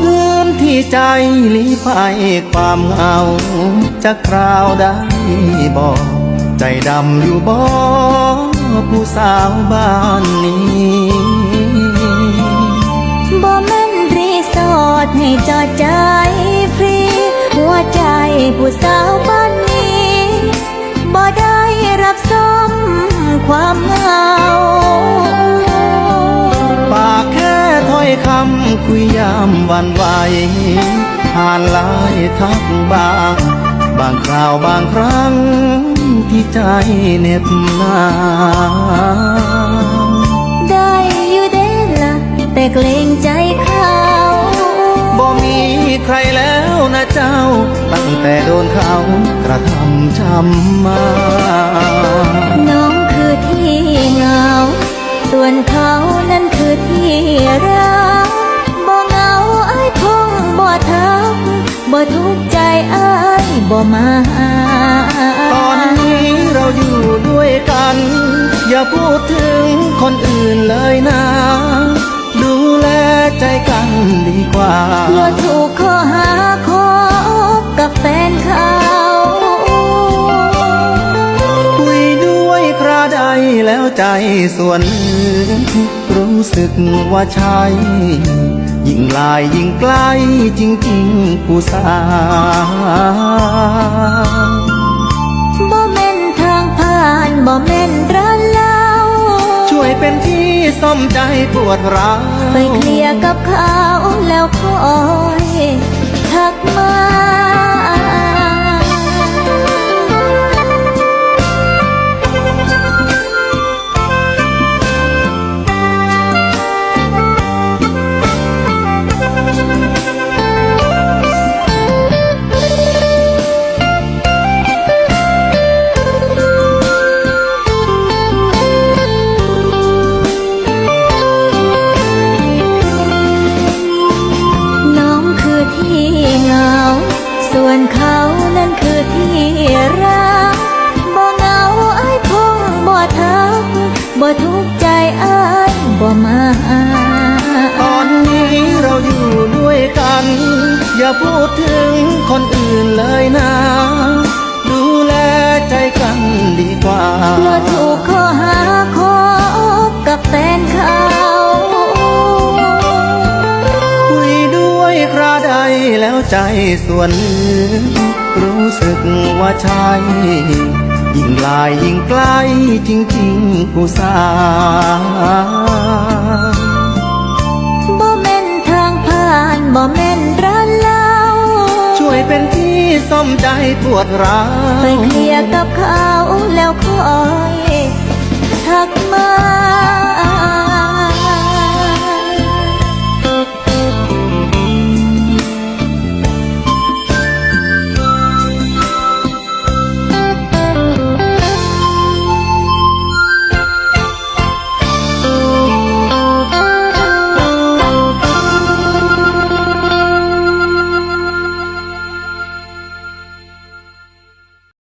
พื้นที่ใจลีภัยความเหงาจะคราวได้บอกใจดำอยู่บ่ผู้สาวบ้านนี้บ่แม่นรีสอร์ทให้จอดใจฟรี หัวใจผู้สาวบ้านนี้บ่ได้รับสมความเหงา คำคุยยามวันไหวผ่านหลายทักบาง บางคราวบางครั้งที่ใจเหน็บหนาวได้อยู่เด้ละแต่เกรงใจเขาบ่มีใครแล้วนะเจ้า ตั้งแต่โดนเขากระทำช้ำมา ส่วนเขานั้นคือที่รักบ่เหงาไอ้ายคงบ่ทักบ่ทุกข์ใจไอ้ายบ่มาตอนนี้เราอยู่ด้วยกัน อย่าพูดถึงคนอื่นเลยนะ แล้วใจส่วนหนึ่งรู้สึกว่าใช่ยิ่งลายยิ่งใกล้จริงๆผู้สาวบ่แม่นทางผ่านบ่แม่นร้านเหล้าช่วยเป็นที่ซ่อมใจปวดร้าวไปเคลียร์กับเขาแล้ว อย่าพูดถึงคนอื่นเลยนะ ดูแลใจกันดีกว่ากลัวถูกข้อหาคบกับแฟนเขาคุยด้วยคราใดแล้วใจส่วนหนึ่งรู้สึกว่าใช่ยิ่งลายยิ่งใกล้จริงๆผู้สาว เป็นที่ซ่อมใจปวดร้าวไปเคลียร์กับเขาแล้วคอย